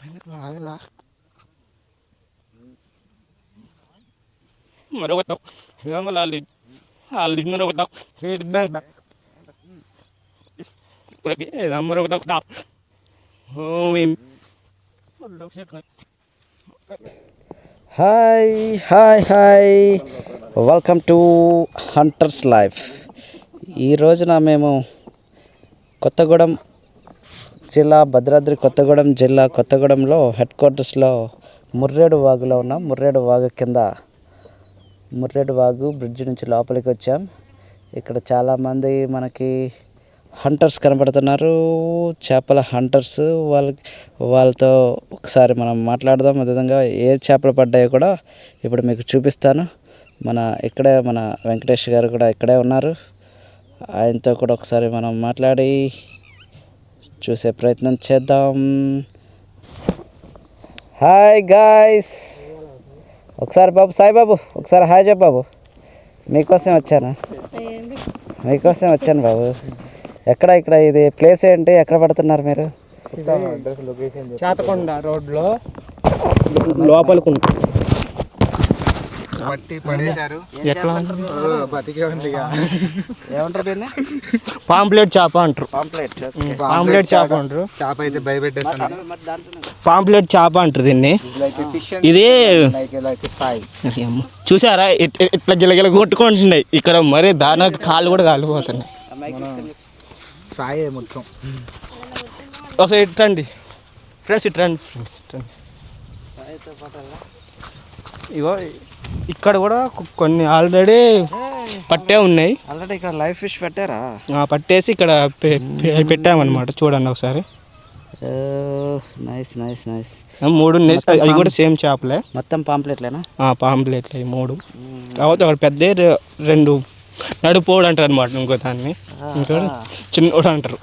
ఆగలా మరొకతాం ఏమో వాళ్ళు వాళ్ళు మరొకతాం మరొకతాం hi hi hi welcome to hunters life ఈ రోజున మేము కొత్తగూడెం జిల్లా భద్రాద్రి కొత్తగూడెం జిల్లా కొత్తగూడెంలో హెడ్ క్వార్టర్స్లో ముర్రేడు వాగులో ఉన్నాం ముర్రేడు వాగు కింద ముర్రేడు వాగు బ్రిడ్జ్ నుంచి లోపలికి వచ్చాం. ఇక్కడ చాలామంది మనకి హంటర్స్ కనబడుతున్నారు. చేపల హంటర్స్ వాళ్ళ వాళ్ళతో ఒకసారి మనం మాట్లాడదాం. అదేవిధంగా ఏ చేపలు పడ్డాయో కూడా ఇప్పుడు మీకు చూపిస్తాను. మన ఇక్కడే మన వెంకటేష్ గారు కూడా ఇక్కడే ఉన్నారు. ఆయనతో కూడా ఒకసారి మనం మాట్లాడి చూసే ప్రయత్నం చేద్దాం. హాయ్ గాయ్స్ ఒకసారి బాబు సాయి బాబు ఒకసారి హాయ్ చెప్పు బాబు. మీకోసం వచ్చాను? మీకోసం వచ్చాను బాబు. ఎక్కడ ఇక్కడ ఇది ప్లేస్ ఏంటి? ఎక్కడ పడుతున్నారు మీరు? చేతకొండ రోడ్లో. లోపలికి పట్టి పడేశారు. ఎట్లా? బతికే ఉంది ఏమంటారు దీన్ని? పాంప్లెట్ చేప అంటారు. పాంప్లెట్ చేప అంటారు. చేప అయితే భయపెట్టేస్తాను పాంప్లెట్ చేప అంటారు దీన్ని. ఇది. చూసారా? ఇట్- ఇట్- ఇట్లా గిలగిల కొట్టుకుంటున్నాయి. ఇక్కడ మరి దాని కాళ్ళు కూడా కాలిపోతున్నాయి. సాయే మొత్తం. ఒకసారి ఇట్రండి ఫ్రెండ్స్ ఇట్రండి ఫ్రెండ్స్ ఇట్రండి ఇగో ఇక్కడ కూడా కొన్ని ఆల్రెడీ పట్టే ఉన్నాయి. ఆల్రెడీ ఇక్కడ లైవ్ ఫిష్ పెట్టారా? ఆ, పట్టేసి ఇక్కడ పెట్టామన్నమాట. చూడండి ఒకసారి. నైస్ నైస్ నైస్ మూడు ఉన్నాయి. అవి కూడా సేమ్ చేపలే మొత్తం పాంప్లెట్లేనా పాంప్లెట్లు మూడు. కాకపోతే ఒకటి పెద్ద రెండు నడుపోడు అంటారు అనమాట ఇంకో దాన్ని. ఇంకో చిన్నోడు అంటారు.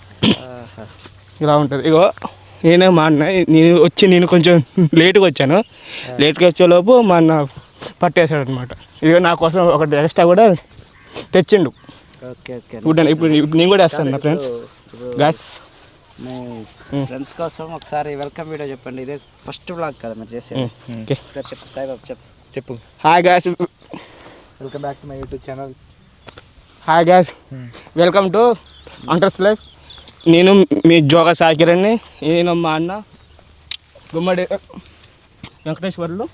ఇలా ఉంటుంది. ఇగో. నేనే మా అన్న నేను వచ్చి నేను కొంచెం లేట్గా వచ్చాను. లేట్గా వచ్చేలోపు మా అన్న పట్టేశాడు అనమాట ఇగో నా కోసం ఒకటి ఎక్స్ట్రా కూడా తెచ్చిండు. Okay okay. ఇప్పుడు నేను కూడా వేస్తాను నా ఫ్రెండ్స్ గాస్ మీ ఫ్రెండ్స్ కోసం ఒకసారి వెల్కమ్ వీడియో చెప్పండి. ఇదే ఫస్ట్ బ్లాగ్ కదా మీరు ఓకే. ఒకసారి చెప్పు సాయిబాబు చెప్పు. చెప్పు. Hi guys welcome back to my YouTube channel hi guys welcome to hunters life నేను మీ జోగా సాకిరణ్ని నేను మా అన్న గుమ్మడి వెంకటేశ్వర్లు.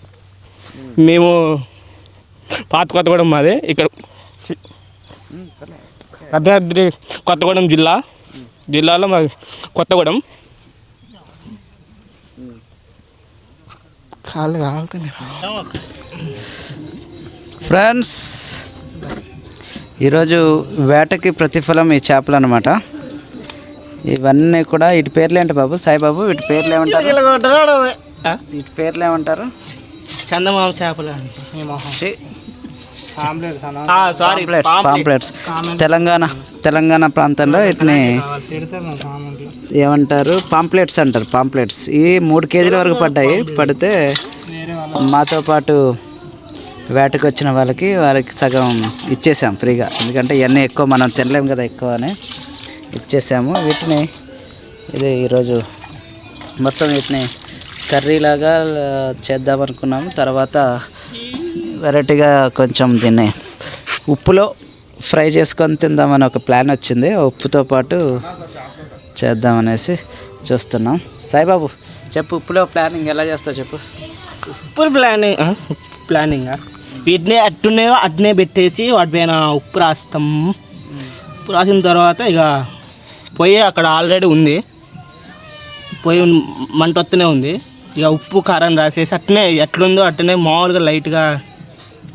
మేము పాత కొత్తగూడెం మాది ఇక్కడ చి- భద్రాద్రి కొత్తగూడెం జిల్లా. జిల్లాలో మా కొత్తగూడెం. కాళ్ళు కాలుతున్నాయి ఫ్రెండ్స్ ఈరోజు వేటకి ప్రతిఫలం ఈ చేపలు అనమాట ఇవన్నీ కూడా వీటి పేర్లు ఏంటి బాబు? సాయిబాబు వీటి పేర్లు ఏమంటారు? వీటి పేర్లు ఏమంటారు? చందమామ చేపలు ఛీ, sorry pamphlets pamphlets. Telangana Telangana ప్రాంతంలో వీటిని ఏమంటారు? పాంప్లెట్స్ అంటారు పాంప్లెట్స్. ఈ మూడు కేజీల వరకు పడ్డాయి. పడితే మాతో పాటు వేటకు వచ్చిన వాళ్ళకి వాళ్ళకి సగం ఇచ్చేసాం ఫ్రీగా. ఎందుకంటే ఇవన్నీ ఎక్కువ మనం తినలేము కదా ఎక్కువ అని. ఇచ్చేసాము. వీటిని ఇది ఈరోజు మొత్తం వీటిని కర్రీలాగా చేద్దాం అనుకున్నాము. తర్వాత వెరైటీగా కొంచెం దీన్ని ఉప్పులో ఫ్రై చేసుకొని తిందామని ఒక ప్లాన్ వచ్చింది. ఆ ఉప్పుతో పాటు చేద్దామనేసి చూస్తున్నాం. సాయిబాబు చెప్పు ఉప్పులో ప్లానింగ్ ఎలా చేస్తావు చెప్పు. ఉప్పు ప్లానింగ్ ప్లానింగ్ వీటిని అట్టునే అట్నే పెట్టేసి వాటిపైన ఉప్పు రాస్తాం. ఉప్పు రాసిన తర్వాత ఇక పొయ్యి అక్కడ ఆల్రెడీ ఉంది. పొయ్యి ఉన్- మంట వస్తూనే ఉంది. ఇక ఉప్పు కారం రాసేసి అట్నే ఎట్లుందో అట్లనే మామూలుగా లైట్గా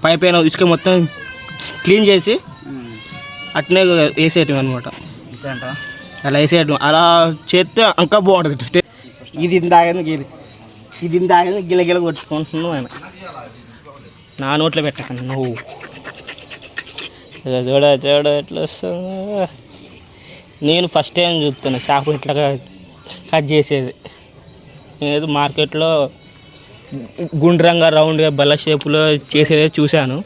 పై పైన ఇసుక మొత్తం క్లీన్ చేసి అట్నే వేసేయటం అనమాట అలా వేసేయటం. అలా చేస్తే ఇంకా బాగుంటుంది. ఇది ఇందాక ఇది ఇది ఇందాక గిల గిల కొట్టుకుంటున్నావు ఆయన. నా నోట్లో పెట్టకండి నువ్వు. చూడ చూడ ఎట్లా వస్తుందో. నేను ఫస్ట్ టైం చూస్తున్నా చేపలు ఇట్లా కట్ చేసేది. నేను మార్కెట్లో గుండ్రంగా రౌండ్గా బల్ల షేపులో చేసేది చూశాను.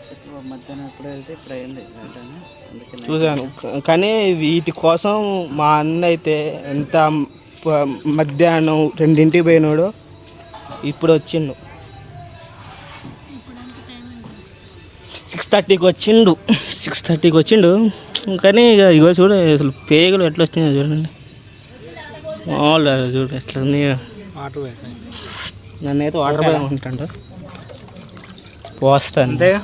చూశాను. కానీ వీటి కోసం మా అన్న అయితే ఎంత మధ్యాహ్నం రెండింటికి పోయినాడో ఇప్పుడు వచ్చిండు. సిక్స్ థర్టీకి వచ్చిండు. సిక్స్ థర్టీకి వచ్చిండు. కానీ ఇక ఇగో చూడు అసలు పేగులు ఎట్లా వచ్చినాయో చూడండి. మామూలు చూడు ఎట్లా ఆటో వేసాయి నన్నైతే వాటర్ పోయమంటాడు పోస్తాను అంతేగా?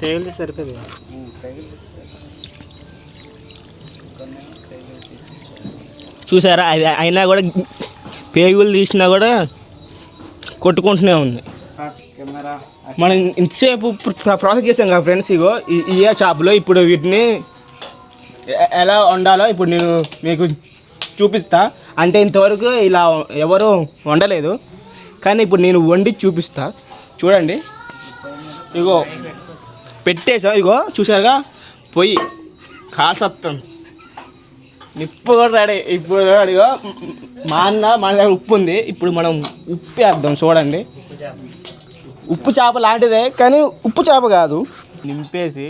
తేలితే సరిపోదు చూసారా? అది అయినా కూడా పేగులు తీసినా కూడా కొట్టుకుంటూనే ఉంది. మనం ఇంతసేపు ప్రాసెస్ చేసాం కదా ఫ్రెండ్స్ ఇగో ఈ- ఈ చేపలో ఇప్పుడు వీటిని ఎలా వండాలో ఇప్పుడు నేను మీకు చూపిస్తా. అంటే ఇంతవరకు ఇలా ఎవరు వండలేదు కానీ ఇప్పుడు నేను వండి చూపిస్తా. చూడండి. ఇగో పెట్టేసా ఇగో చూసారుగా పొయ్యి. కాసత్తం నిప్పు కూడా రెడీ. ఇప్పుడు ఇగో మా అన్న మన దగ్గర ఉప్పు ఉంది. ఇప్పుడు మనం ఉప్పు వేద్దాం చూడండి. ఉప్పు చేప లాంటిదే కానీ ఉప్పు చేప కాదు. నింపేసి.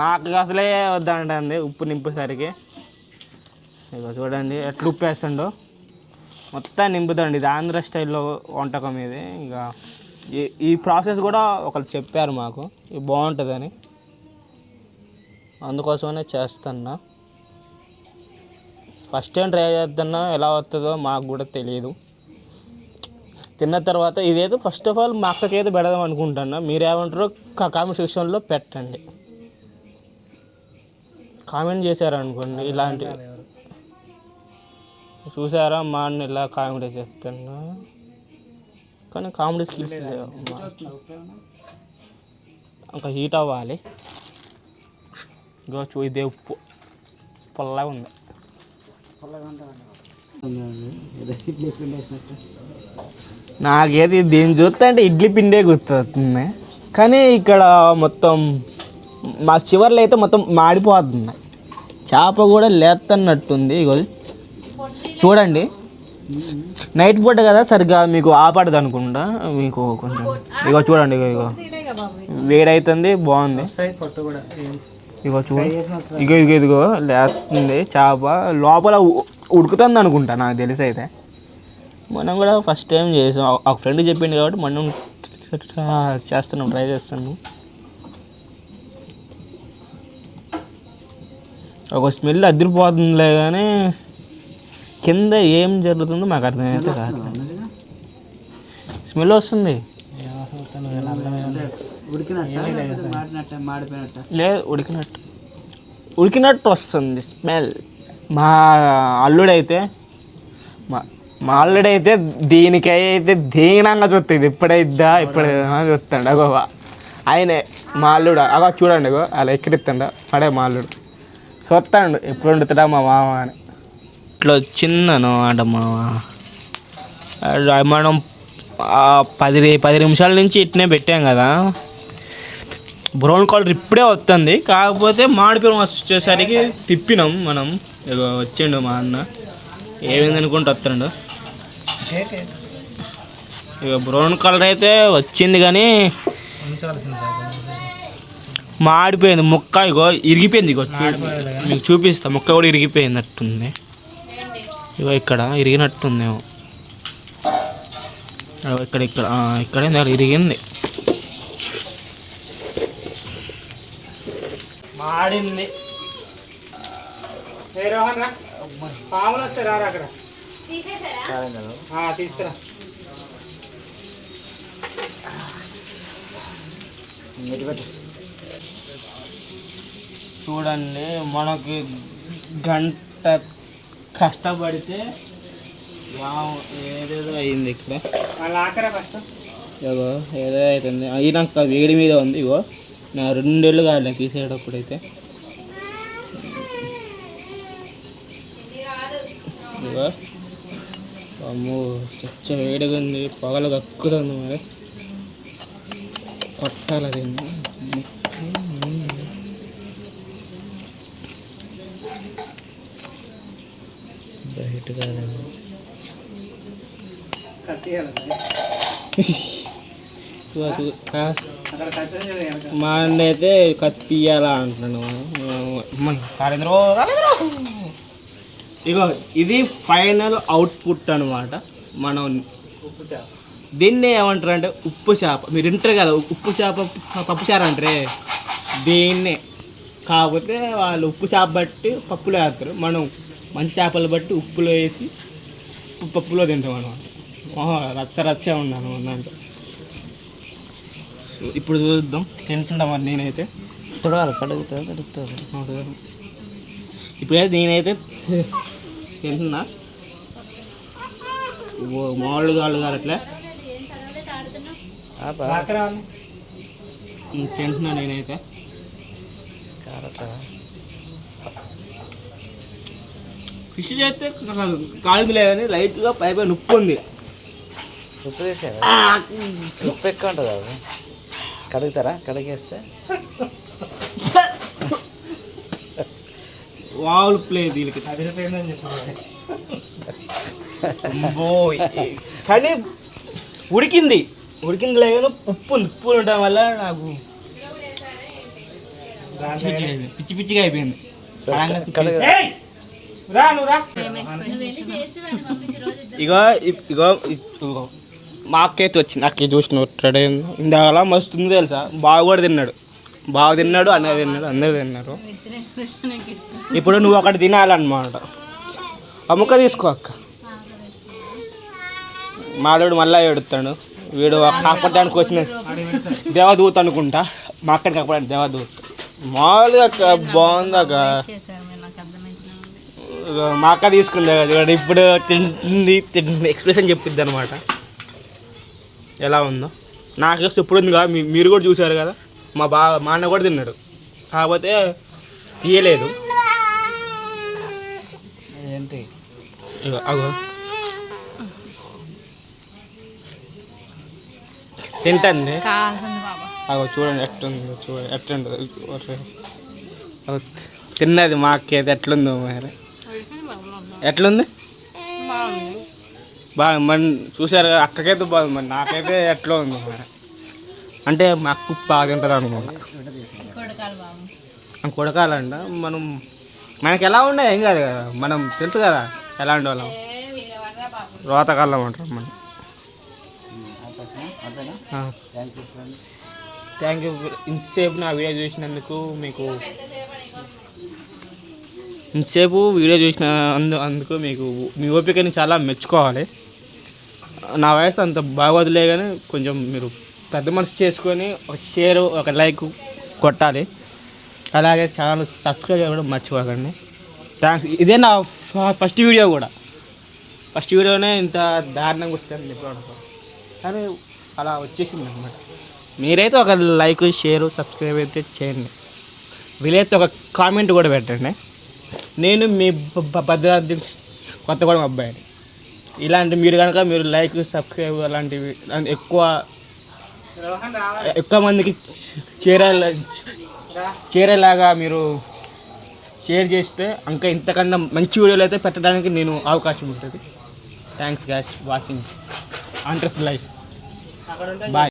మాకు అసలే వద్దండి ఉప్పు నింపేసరికి. ఇక చూడండి ఎట్లా ఉప్పు వేస్తుండో మొత్తం నింపుతండి ఇది ఆంధ్ర స్టైల్లో వంటకం ఇది. ఇక ఈ ఈ ప్రాసెస్ కూడా ఒకరు చెప్పారు మాకు ఇది బాగుంటుందని. అందుకోసమనే చేస్తున్నా. ఫస్ట్ టైం ట్రై చేస్తున్నా ఎలా వస్తుందో మాకు కూడా తెలియదు తిన్న తర్వాత ఇదేదో ఫస్ట్ ఆఫ్ ఆల్ మా అక్కకి ఏదో పెడదాం అనుకుంటున్నా. మీరేమంటారో కామెంట్ సెక్షన్లో పెట్టండి. కామెంట్ చేశారనుకోండి ఇలాంటి చూసారా మా అన్న ఇలా కామెడీ చేస్తున్నా. కానీ కామెడీ స్కిల్స్ లేవు. ఇంకా హీట్ అవ్వాలి. ఇగో చూ ఇదే ఉప్పు. పొల్లగా ఉంది. నాకేది దీన్ని చూస్తే అంటే ఇడ్లీ పిండే గుర్తొస్తుంది. కానీ ఇక్కడ మొత్తం మా చివర్లో అయితే మొత్తం మాడిపోతుంది. చేప కూడా లేతన్నట్టుంది ఇగో చూడండి. నైట్ పూట కదా సరిగ్గా మీకు ఆపడదు అనుకుంటా. మీకు కొంచెం ఇగో చూడండి ఇగో ఇగో. వేడవుతుంది బాగుంది. ఇగో చూడు ఇగో ఇగో ఇదిగో లేస్తుంది చేప. లోపల ఉడుకుతుంది అనుకుంటా నాకు తెలిసి అయితే. మనం కూడా ఫస్ట్ టైం చేసాం. ఒక ఫ్రెండ్ చెప్పింది కాబట్టి మనం చేస్తున్నాం ట్రై చేస్తున్నాం. ఒక స్మెల్ అదిరిపోతుందిలే కానీ కింద ఏం జరుగుతుందో మాకు అర్థమైతే కాదు. స్మెల్ వస్తుంది. లేదు ఉడికినట్టు. ఉడికినట్టు వస్తుంది స్మెల్. మా అల్లుడైతే మా మాల్లుడు అయితే దీనికై అయితే దీనంగా చూస్తుంది ఇప్పుడైద్దా ఇప్పుడు చూస్తాడు. అగో ఆయనే మాల్లుడు అగో చూడండి అగో అలా ఎక్కడిస్తాడు అడే మాల్లుడు చూస్తాడు ఎప్పుడు వండుతాడా మా మామ అని. ఇట్లా వచ్చిందను అంట మామ. మనం పది పది నిమిషాల నుంచి ఇట్నే పెట్టాం కదా. బ్రౌన్ కలర్ ఇప్పుడే వస్తుంది. కాకపోతే మాడిపోయిన వచ్చేసరికి తిప్పినాం మనం. వచ్చిండు మా అన్న. ఏమైంది అనుకుంటూ వస్తాడు ఇక బ్రౌన్ కలర్ అయితే వచ్చింది కానీ మాడిపోయింది. ముక్క ఇగో ఇరిగిపోయింది ఇగో మీకు చూపిస్తా. ముక్క కూడా ఇరిగిపోయినట్టుంది. ఇగో ఇక్కడ ఇరిగినట్టుందేమో. ఇక్కడ ఇక్కడ ఇక్కడ ఇరిగింది. మాడింది. పాములు వస్తే రారా అక్కడ? ఆ, తీసుకురా. చూడండి మనకి గంట కష్టపడితే ఏదేదో అయింది ఇక్కడ. ఇగో ఏదో అవుతుంది అది నాకు వేడి మీద ఉంది ఇగో నా రెండేళ్ళు కాదు తీసేటప్పుడైతే ఇగో అమ్మో చచ్చ వేడిగా ఉంది పగలు కక్కుతుంది మరి. కొట్టాలి దీన్ని. బయట కాదండి మా అన్న అయితే కత్తియాలా అంటున్నాను అమ్మ, కాళేంద్రో, కాళేంద్రో. ఇగో ఇది ఫైనల్ అవుట్పుట్ అనమాట మనం దీన్ని ఏమంటారు అంటే ఉప్పు చేప. మీరు వింటారు కదా ఉప్పు చేప పప్పు చారు అంటారే? దీన్నే. కాకపోతే వాళ్ళు ఉప్పు చేప బట్టి పప్పులో వేస్తారు. మనం మంచి చేపలు బట్టి ఉప్పులో వేసి ఉప్పు పప్పులో తింటాం అనమాట రచ్చ రచ్చ ఉన్నాను అంటే. సో ఇప్పుడు చూద్దాం. తింటున్నా మరి నేనైతే కడుగుతుంది అవుతుంది. ఇప్పుడైతే నేనైతే తింటున్నా. మామూలు కాళ్ళు కాదు అట్లా. తింటున్నా నేనైతే. ఫిష్ చేస్తే కాలుది లేదని లైట్గా పై పైన ఉప్పు ఉంది. ఉప్పు తీసారా ఉప్పు ఎక్కువ ఉంటుంది? కడుగుతారా? కడిగేస్తే? వావులు ప్లే దీనికి. కానీ ఉడికింది. ఉడికింది లేక ఉప్పు ఉంది ఉప్పు ఉండటం వల్ల నాకు పిచ్చి పిచ్చిగా అయిపోయింది. ఇగో ఇగో మా అక్కైతే వచ్చింది. అక్క చూసిన రెడీ ఇందాక మస్తు ఉంది తెలుసా? బాగా కూడా తిన్నాడు. బాగా తిన్నాడు అన్నయ్య తిన్నాడు అందరు తిన్నారు. ఇప్పుడు నువ్వు ఒకటి తినాలన్నమాట. ఆ ముక్క తీసుకో అక్క. మాడోడు మళ్ళా ఏడుతాడు వీడు కాపాడడానికి వచ్చిన దేవదూత అనుకుంటా. మా అక్కడికి కాపాడానికి దేవదూత. మామూలుగా అక్క బాగుంది అక్క. మా అక్క తీసుకుంది కదా ఇప్పుడు తింటుంది తింటుంది. ఎక్స్ప్రెషన్ చెప్పిద్ది అనమాట ఎలా ఉందో. నాకు వస్తే ఇప్పుడు ఉంది కదా మీ- మీరు కూడా చూసారు కదా. మా బా మా అన్న కూడా తిన్నాడు. కాకపోతే తీయలేదు. ఏంటి? అగో. తింటుంది. అగో చూడండి ఎట్లుందో చూడండి ఎట్లుందో అగో, తిన్నది మా అక్క అయితే ఎట్లుందో మరి. ఎట్లుంది? బాగా మన చూసారు అక్కకైతే బాగుంది మరి నాకైతే ఎట్లా ఉంది మరి. అంటే మా అక్క ఉప్పు బాగా తింటుంది అనుకుంటా. కొడకాలంట మనం మనకి ఎలా ఉండే ఏం కాదు కదా మనం తెలుసు కదా ఎలాంటి వాళ్ళం. రోతకాలం అంటారు మనం. థ్యాంక్ యూ ఇంతసేపు నా వీడియో చూసినందుకు మీకు ఇంతసేపు వీడియో చూసిన అందు అందుకు మీకు మీ ఓపికని చాలా మెచ్చుకోవాలి. నా వయసు అంత బాగోదులే కానీ కొంచెం మీరు పెద్ద మనసు చేసుకొని ఒక షేర్ ఒక లైక్ కొట్టాలి. అలాగే ఛానల్ సబ్స్క్రైబ్ చేయడం మర్చిపోకండి. థ్యాంక్స్ ఇదే నా ఫ- ఫస్ట్ వీడియో కూడా. ఫస్ట్ వీడియోనే ఇంత దారుణంగా వచ్చిందని ఎప్పుడు కానీ అలా వచ్చేసింది అనమాట మీరైతే ఒక లైక్ షేర్ సబ్స్క్రైబ్ అయితే చేయండి. వీలైతే ఒక కామెంట్ కూడా పెట్టండి. నేను మీ బ- కొత్త భద్రాద్రి కొత్తగూడెం అబ్బాయిని. ఇలాంటి మీరు కనుక మీరు లైక్ సబ్స్క్రైబ్ అలాంటివి ఎక్కువ ఎక్కువ మందికి చేరేలా చేరేలాగా మీరు షేర్ చేస్తే ఇంకా ఇంతకన్నా మంచి వీడియోలు అయితే పెట్టడానికి నేను అవకాశం ఉంటుంది. Thanks guys watching hunters life bye